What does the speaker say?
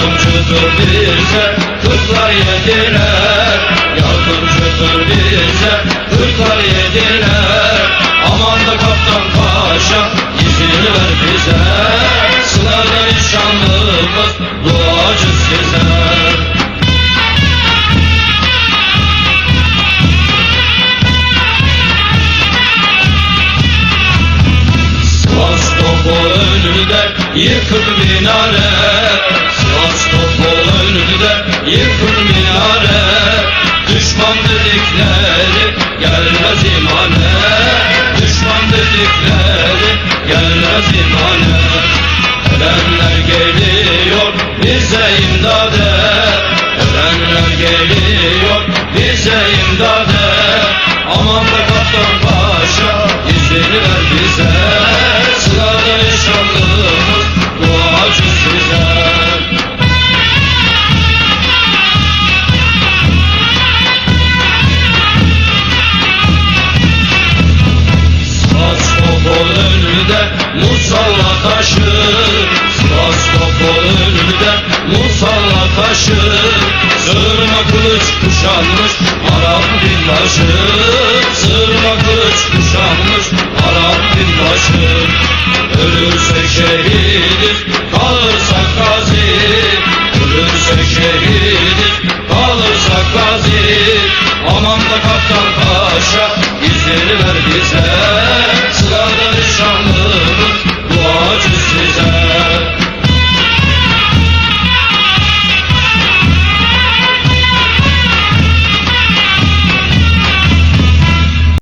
Yardımcıdır bize Kırklar yediler Yardımcıdır bize Kırklar yediler Aman da kaptan paşa İzin ver bize Sınarda nişanlımız Duacı size Yıkık minare. Dedikleri gelmez imane Düşman dedikleri gelmez musalla taşı topol önünde musalla taşı Sırma kılıç kuşanmış Arap binbaşı. Sırma kılıç kuşanmış Arap binbaşı. Ölürsek şehidiz